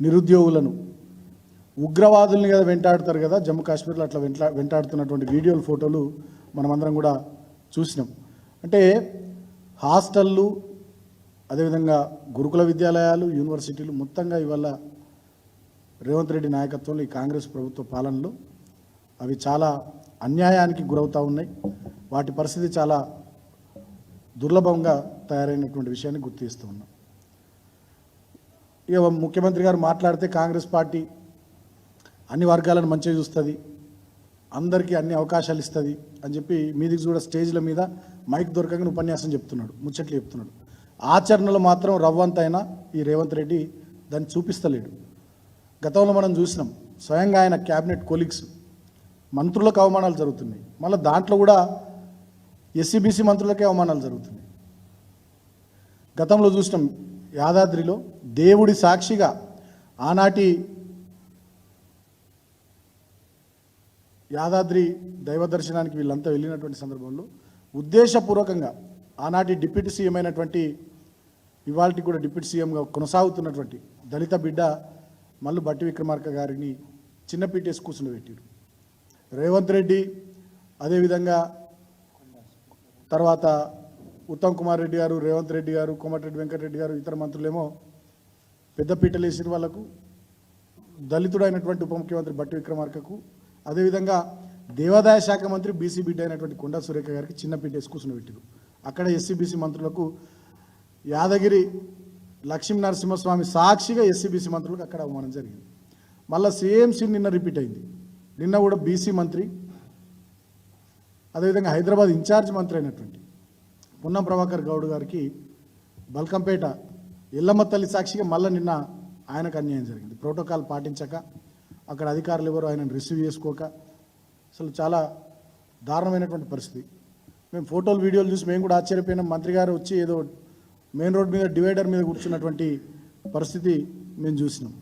నిరుద్యోగులను. ఉగ్రవాదుల్ని కదా వెంటాడుతారు కదా జమ్మూ కాశ్మీర్లో అట్లా వెంటా వెంటాడుతున్నటువంటి వీడియోలు ఫోటోలు మనమందరం కూడా చూసినాం. అంటే హాస్టళ్ళు అదేవిధంగా గురుకుల విద్యాలయాలు యూనివర్సిటీలు మొత్తంగా ఇవాళ రేవంత్ రెడ్డి నాయకత్వంలో ఈ కాంగ్రెస్ ప్రభుత్వ పాలనలో అవి చాలా అన్యాయానికి గురవుతూ ఉన్నాయి. వాటి పరిస్థితి చాలా దుర్లభంగా తయారైనటువంటి విషయాన్ని గుర్తిస్తూ ఉన్నాం. ఇక ముఖ్యమంత్రి గారు మాట్లాడితే కాంగ్రెస్ పార్టీ అన్ని వర్గాలను మంచిగా చూస్తుంది అందరికీ అన్ని అవకాశాలు ఇస్తుంది అని చెప్పి మీదికి కూడా స్టేజ్ల మీద మైక్ దొరకగానే ఉపన్యాసం చెప్తున్నాడు ముచ్చట్లు చెప్తున్నాడు. ఆచరణలో మాత్రం రవ్వంతైనా ఈ రేవంత్ రెడ్డి దాన్ని చూపిస్తలేడు. గతంలో మనం చూసినాం స్వయంగా ఆయన క్యాబినెట్ కొలీగ్స్ మంత్రులకు అవమానాలు జరుగుతున్నాయి. మళ్ళీ దాంట్లో కూడా ఎస్సీబీసీ మంత్రులకే అవమానాలు జరుగుతున్నాయి. గతంలో చూసినాం యాదాద్రిలో దేవుడి సాక్షిగా ఆనాటి యాదాద్రి దైవ దర్శనానికి వీళ్ళంతా వెళ్ళినటువంటి సందర్భంలో ఉద్దేశపూర్వకంగా ఆనాటి డిప్యూటీ సీఎం అయినటువంటి ఇవాళకి కూడా డిప్యూటీ సీఎంగా కొనసాగుతున్నటువంటి దళిత బిడ్డ మల్లు బట్టి విక్రమార్క గారిని చిన్నపీటేసి కూర్చుని పెట్టారు. రేవంత్ రెడ్డి అదేవిధంగా తర్వాత ఉత్తమ్ కుమార్ రెడ్డి గారు రేవంత్ రెడ్డి గారు కోమటిరెడ్డి వెంకటరెడ్డి గారు ఇతర మంత్రులేమో పెద్ద పీటలు వేసిన వాళ్ళకు దళితుడైనటువంటి ఉప ముఖ్యమంత్రి బట్టి విక్రమార్కకు అదేవిధంగా దేవాదాయ శాఖ మంత్రి బీసీ బిడ్డ అయినటువంటి కొండా సురేఖ గారికి చిన్న పీట వేసి కూర్చుని పెట్టారు. అక్కడ ఎస్సీబీసీ మంత్రులకు యాదగిరి లక్ష్మీ నరసింహస్వామి సాక్షిగా ఎస్సీబీసీ మంత్రులకు అక్కడ అవమానం జరిగింది. మళ్ళీ సేమ్ సీన్ నిన్న రిపీట్ అయింది. నిన్న కూడా బీసీ మంత్రి అదేవిధంగా హైదరాబాద్ ఇన్ఛార్జ్ మంత్రి అయినటువంటి పున్నం ప్రభాకర్ గౌడ్ గారికి బల్కంపేట ఎల్లమ్మ తల్లి సాక్షిగా మళ్ళీ నిన్న ఆయనకు అన్యాయం జరిగింది. ప్రోటోకాల్ పాటించక అక్కడ అధికారులు ఎవరు ఆయనను రిసీవ్ చేసుకోక అసలు చాలా దారుణమైనటువంటి పరిస్థితి. మేము ఫోటోలు వీడియోలు చూసి మేము కూడా ఆశ్చర్యపోయినాం. మంత్రి గారు వచ్చి ఏదో మెయిన్ రోడ్ మీద డివైడర్ మీద కూర్చున్నటువంటి పరిస్థితి మేము చూసినాం.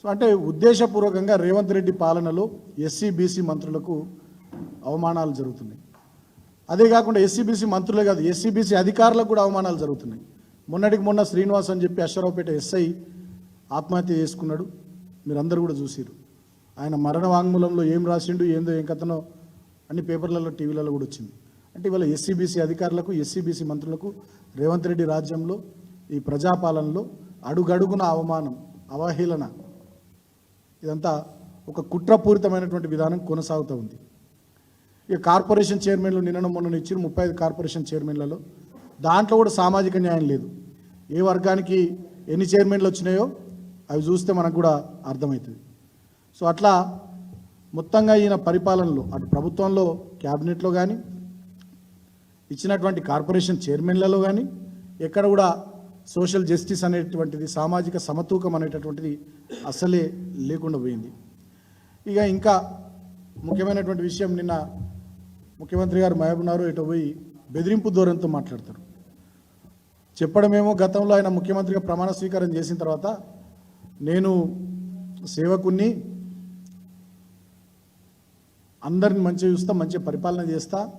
సో అంటే ఉద్దేశపూర్వకంగా రేవంత్ రెడ్డి పాలనలో ఎస్సీ బీసీ మంత్రులకు అవమానాలు జరుగుతున్నాయి. అదే కాకుండా ఎస్సీబీసీ మంత్రులే కాదు ఎస్సీబీసీ అధికారులకు కూడా అవమానాలు జరుగుతున్నాయి. మొన్నటికి మొన్న శ్రీనివాస్ అని చెప్పి అశ్వరావుపేట ఎస్ఐ ఆత్మహత్య చేసుకున్నాడు. మీరందరూ కూడా చూసిరు ఆయన మరణ వాంగ్మూలంలో ఏం రాసిండు ఏందో ఏం కథనో అన్ని పేపర్లలో టీవీలలో కూడా వచ్చింది. అంటే ఇవాళ ఎస్సీబీసీ అధికారులకు ఎస్సీబీసీ మంత్రులకు రేవంత్ రెడ్డి రాజ్యంలో ఈ ప్రజాపాలనలో అడుగడుగున అవమానం అవహేళన ఇదంతా ఒక కుట్రపూరితమైనటువంటి విధానం కొనసాగుతూ ఉంది. ఇక కార్పొరేషన్ చైర్మన్లు నిన్న మొన్న ఇచ్చిన ముప్పై ఐదు కార్పొరేషన్ చైర్మన్లలో. దాంట్లో కూడా సామాజిక న్యాయం లేదు. ఏ వర్గానికి ఎన్ని చైర్మన్లు వచ్చినాయో అవి చూస్తే మనకు కూడా అర్థమవుతుంది. సో అట్లా మొత్తంగా ఈయన పరిపాలనలో అటు ప్రభుత్వంలో క్యాబినెట్లో కానీ ఇచ్చినటువంటి కార్పొరేషన్ చైర్మన్లలో కానీ ఎక్కడ కూడా సోషల్ జస్టిస్ అనేటువంటిది సామాజిక సమతూకం అనేటటువంటిది అసలే లేకుండా పోయింది. ఇక ఇంకా ముఖ్యమైనటువంటి విషయం నిన్న ముఖ్యమంత్రి గారు మహబూబ్నారు ఇటు పోయి బెదిరింపు ధోరణితో మాట్లాడతారు. చెప్పడమేమో గతంలో ఆయన ముఖ్యమంత్రిగా ప్రమాణ స్వీకారం చేసిన తర్వాత నేను సేవకుణ్ణి అందరిని మంచిగా చూస్తా మంచి పరిపాలన చేస్తా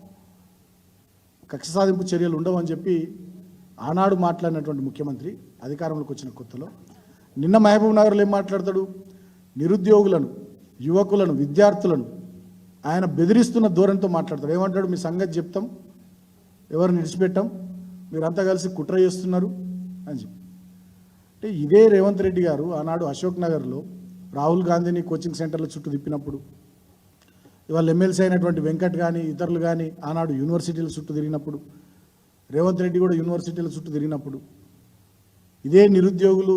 కక్ష సాధింపు చర్యలు ఉండవని చెప్పి ఆనాడు మాట్లాడినటువంటి ముఖ్యమంత్రి అధికారంలోకి వచ్చిన కొత్తలో నిన్న మహబూబ్ నగర్లో ఏం మాట్లాడతాడు? నిరుద్యోగులను యువకులను విద్యార్థులను ఆయన బెదిరిస్తున్న ధోరణితో మాట్లాడతాడు. ఏమంటాడు? మీ సంగతి చెప్తాం. ఎవరు విడిచిపెట్టాం మీరంతా కలిసి కుట్ర చేస్తున్నారు అని చెప్పి. అంటే ఇదే రేవంత్ రెడ్డి గారు ఆనాడు అశోక్ నగర్లో రాహుల్ గాంధీని కోచింగ్ సెంటర్ల చుట్టూ తిప్పినప్పుడు ఇవాళ ఎమ్మెల్సీ అయినటువంటి వెంకట్ కానీ ఇతరులు కానీ ఆనాడు యూనివర్సిటీల చుట్టూ తిరిగినప్పుడు రేవంత్ రెడ్డి కూడా యూనివర్సిటీల చుట్టూ తిరిగినప్పుడు ఇదే నిరుద్యోగులు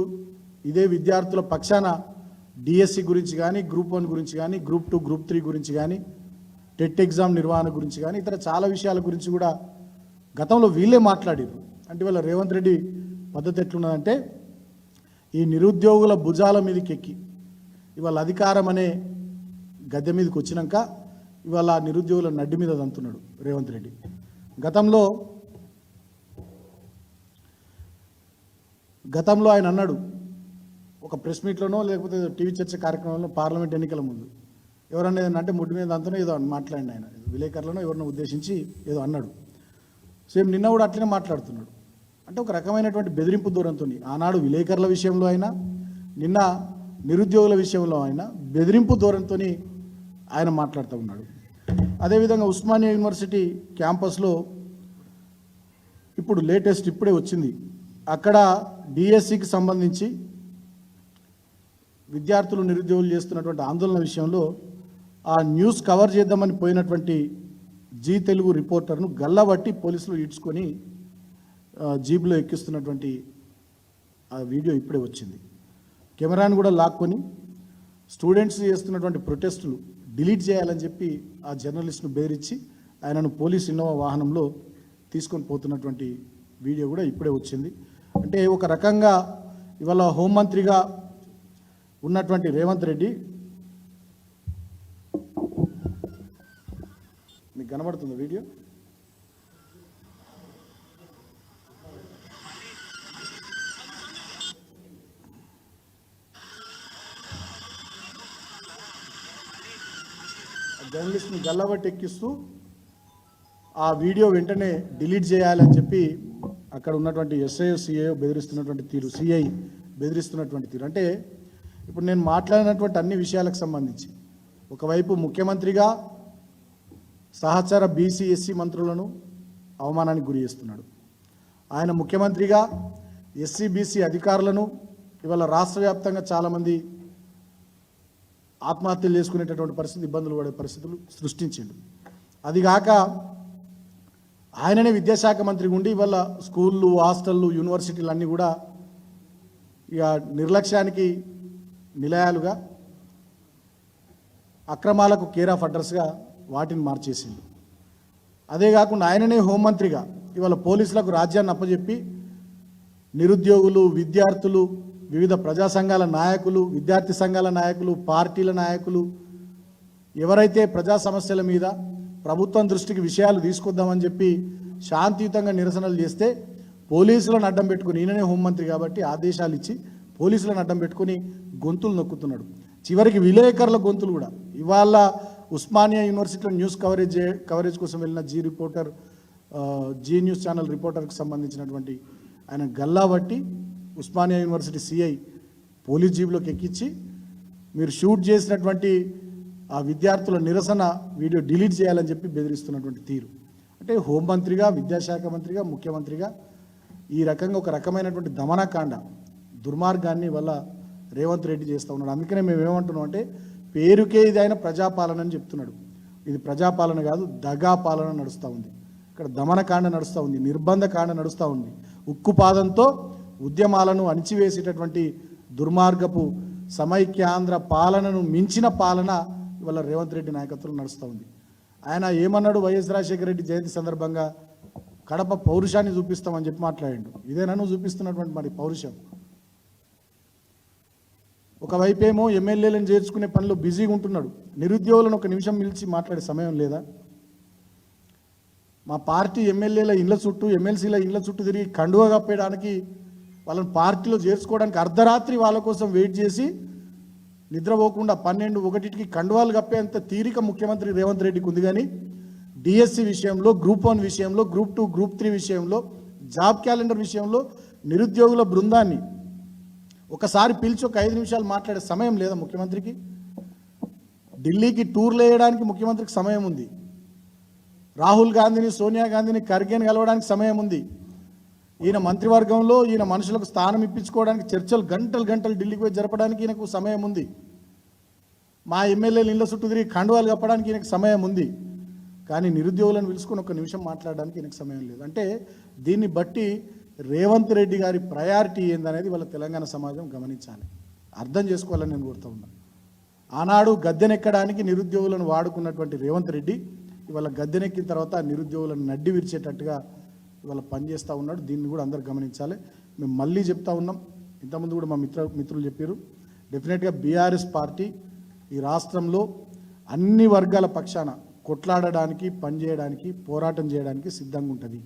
ఇదే విద్యార్థుల పక్షాన డిఎస్సి గురించి కానీ గ్రూప్ వన్ గురించి కానీ గ్రూప్ టూ గ్రూప్ త్రీ గురించి కానీ టెట్ ఎగ్జామ్ నిర్వహణ గురించి కానీ ఇతర చాలా విషయాల గురించి కూడా గతంలో వీళ్ళే మాట్లాడారు అంటే వాళ్ళ రేవంత్ రెడ్డి పద్ధతి ఎట్లున్నదంటే ఈ నిరుద్యోగుల భుజాల మీదకి ఎక్కి ఇవాళ అధికారం అనే గద్దె మీదకి వచ్చినాక ఇవాళ నిరుద్యోగుల నడ్డి మీద దంతున్నాడు రేవంత్ రెడ్డి. గతంలో గతంలో ఆయన అన్నాడు ఒక ప్రెస్ మీట్లోనో లేకపోతే టీవీ చర్చ కార్యక్రమంలో పార్లమెంట్ ఎన్నికల ముందు. ఎవరన్నా ఏదన్నా అంటే ముడ్డు మీద అంతనో ఏదో మాట్లాడిన ఆయన. విలేకరులను ఎవరినో ఉద్దేశించి ఏదో అన్నాడు. సేమ్ నిన్న కూడా అట్లనే మాట్లాడుతున్నాడు. అంటే ఒక రకమైనటువంటి బెదిరింపు దూరంతో ఆనాడు విలేకరుల విషయంలో అయినా నిన్న నిరుద్యోగుల విషయంలో అయినా బెదిరింపు దూరంతో ఆయన మాట్లాడుతూ ఉన్నాడు. అదేవిధంగా ఉస్మానియా యూనివర్సిటీ క్యాంపస్లో ఇప్పుడు లేటెస్ట్ ఇప్పుడే వచ్చింది. అక్కడ డిఎస్సికి సంబంధించి విద్యార్థులు నిరుద్యోగులు చేస్తున్నటువంటి ఆందోళన విషయంలో ఆ న్యూస్ కవర్ చేద్దామని పోయినటువంటి జీ తెలుగు రిపోర్టర్ను గల్లబట్టి పోలీసులు ఈడ్చుకొని జీబులో ఎక్కిస్తున్నటువంటి ఆ వీడియో ఇప్పుడే వచ్చింది. కెమెరాను కూడా లాక్కొని స్టూడెంట్స్ చేస్తున్నటువంటి ప్రొటెస్టులు డిలీట్ చేయాలని చెప్పి ఆ జర్నలిస్ట్ను బెదిరించి ఆయనను పోలీస్ ఇన్నోవా వాహనంలో తీసుకొని పోతున్నటువంటి వీడియో కూడా ఇప్పుడే వచ్చింది. అంటే ఒక రకంగా ఇవాళ హోంమంత్రిగా ఉన్నటువంటి రేవంత్ రెడ్డి. మీకు కనబడుతుంది వీడియో? జర్నలిస్ట్ని గల్లబట్టి ఎక్కిస్తూ ఆ వీడియో వెంటనే డిలీట్ చేయాలని చెప్పి అక్కడ ఉన్నటువంటి ఎస్ఐ సిఐ బెదిరిస్తున్నటువంటి తీరు సిఐ బెదిరిస్తున్నటువంటి తీరు. అంటే ఇప్పుడు నేను మాట్లాడినటువంటి అన్ని విషయాలకు సంబంధించి ఒకవైపు ముఖ్యమంత్రిగా సహచర బీసీ ఎస్సీ మంత్రులను అవమానానికి గురి చేస్తున్నాడు. ఆయన ముఖ్యమంత్రిగా ఎస్సీ బీసీ అధికారులను ఇవాళ రాష్ట్ర వ్యాప్తంగా చాలామంది ఆత్మహత్యలు చేసుకునేటటువంటి పరిస్థితి ఇబ్బందులు పడే పరిస్థితులు సృష్టించిండు. అదిగాక ఆయననే విద్యాశాఖ మంత్రి ఉండి ఇవాళ స్కూళ్ళు హాస్టళ్ళు యూనివర్సిటీలు అన్నీ కూడా ఇక నిర్లక్ష్యానికి నిలయాలుగా అక్రమాలకు కేర్ ఆఫ్ అడ్రస్గా వాటిని మార్చేసింది అదే కాకుండా ఆయననే హోంమంత్రిగా ఇవాళ పోలీసులకు రాజ్యాన్ని అప్పజెప్పి నిరుద్యోగులు విద్యార్థులు వివిధ ప్రజా సంఘాల నాయకులు విద్యార్థి సంఘాల నాయకులు పార్టీల నాయకులు ఎవరైతే ప్రజా సమస్యల మీద ప్రభుత్వం దృష్టికి విషయాలు తీసుకొద్దామని చెప్పి శాంతియుతంగా నిరసనలు చేస్తే పోలీసులను అడ్డం పెట్టుకుని ఈయననే హోంమంత్రి కాబట్టి ఆదేశాలు ఇచ్చి పోలీసులను అడ్డం పెట్టుకుని గొంతులు నొక్కుతున్నాడు. చివరికి విలేకరుల గొంతులు కూడా. ఇవాళ ఉస్మానియా యూనివర్సిటీలో న్యూస్ కవరేజ్ కవరేజ్ కోసం వెళ్ళిన Zee reporter Zee News channel రిపోర్టర్కి సంబంధించినటువంటి ఆయన గల్లా బట్టి ఉస్మానియా యూనివర్సిటీ సిఐ పోలీస్ జీబులోకి ఎక్కించి మీరు షూట్ చేసినటువంటి ఆ విద్యార్థుల నిరసన వీడియో డిలీట్ చేయాలని చెప్పి బెదిరిస్తున్నటువంటి తీరు. అంటే హోంమంత్రిగా విద్యాశాఖ మంత్రిగా ముఖ్యమంత్రిగా ఈ రకంగా ఒక రకమైనటువంటి దమనకాండ దుర్మార్గాన్ని వల్ల రేవంత్ రెడ్డి చేస్తూ ఉన్నాడు. అందుకనే మేము ఏమంటున్నాం అంటే పేరుకే ఇది ఆయన ప్రజాపాలన అని చెప్తున్నాడు. ఇది ప్రజాపాలన కాదు దగా పాలన నడుస్తూ ఉంది. ఇక్కడ దమనకాండ నడుస్తూ ఉంది నిర్బంధ కాండ నడుస్తూ ఉంది. ఉక్కుపాదంతో ఉద్యమాలను అణిచివేసేటటువంటి దుర్మార్గపు సమైక్యాంధ్ర పాలనను మించిన పాలన ఇవాళ రేవంత్ రెడ్డి నాయకత్వంలో నడుస్తూ ఉంది. ఆయన ఏమన్నాడు వైఎస్ రాజశేఖర రెడ్డి జయంతి సందర్భంగా? కడప పౌరుషాన్ని చూపిస్తామని చెప్పి మాట్లాడిండు. ఇదేనా నువ్వు చూపిస్తున్నటువంటి మరి పౌరుషం? ఒకవైపేమో ఎమ్మెల్యేలను చేర్చుకునే పనిలో బిజీగా ఉంటున్నాడు. నిరుద్యోగులను ఒక నిమిషం నిలిచి మాట్లాడే సమయం లేదా? మా పార్టీ ఎమ్మెల్యేల ఇండ్ల చుట్టూ ఎమ్మెల్సీల ఇండ్ల చుట్టూ తిరిగి కండువ కప్పేయడానికి వాళ్ళని పార్టీలో చేర్చుకోవడానికి అర్ధరాత్రి వాళ్ళ కోసం వెయిట్ చేసి నిద్రపోకుండా పన్నెండు ఒకటికి కండువాలు కప్పేంత తీరిక ముఖ్యమంత్రి రేవంత్ రెడ్డికి ఉంది కానీ డిఎస్సి విషయంలో గ్రూప్ వన్ విషయంలో గ్రూప్ టూ గ్రూప్ త్రీ విషయంలో జాబ్ క్యాలెండర్ విషయంలో నిరుద్యోగుల బృందాన్ని ఒకసారి పిలిచి ఒక ఐదు నిమిషాలు మాట్లాడే సమయం లేదా ముఖ్యమంత్రికి? ఢిల్లీకి టూర్లు వేయడానికి ముఖ్యమంత్రికి సమయం ఉంది. రాహుల్ గాంధీని సోనియా గాంధీని ఖర్గేని కలవడానికి సమయం ఉంది. ఈయన మంత్రివర్గంలో ఈయన మనుషులకు స్థానం ఇప్పించుకోవడానికి చర్చలు గంటలు గంటలు ఢిల్లీకి పోయి జరపడానికి ఈయనకు సమయం ఉంది. మా ఎమ్మెల్యేలు ఇళ్ళ చుట్టూ తిరిగి కండువాలు కప్పడానికి ఈయనకు సమయం ఉంది. కానీ నిరుద్యోగులను పిలుచుకొని ఒక నిమిషం మాట్లాడడానికి ఈయనకు సమయం లేదు. అంటే దీన్ని బట్టి రేవంత్ రెడ్డి గారి ప్రయారిటీ ఏందనేది వాళ్ళ తెలంగాణ సమాజం గమనించాలి. అర్థం చేసుకోవాలని నేను కోరుతా ఉన్నాను ఆనాడు గద్దెనెక్కడానికి నిరుద్యోగులను వాడుకున్నటువంటి రేవంత్ రెడ్డి ఇవాళ గద్దెనెక్కిన తర్వాత నిరుద్యోగులను నడ్డి విరిచేటట్టుగా ఇవాళ పనిచేస్తూ ఉన్నాడు. దీన్ని కూడా అందరు గమనించాలి. మేము మళ్ళీ చెప్తా ఉన్నాం. ఇంతకుముందు కూడా మా మిత్ర మిత్రులు చెప్పారు డెఫినెట్గా బీఆర్ఎస్ పార్టీ ఈ రాష్ట్రంలో అన్ని వర్గాల పక్షాన కొట్లాడడానికి పనిచేయడానికి పోరాటం చేయడానికి సిద్ధంగా ఉంటుంది.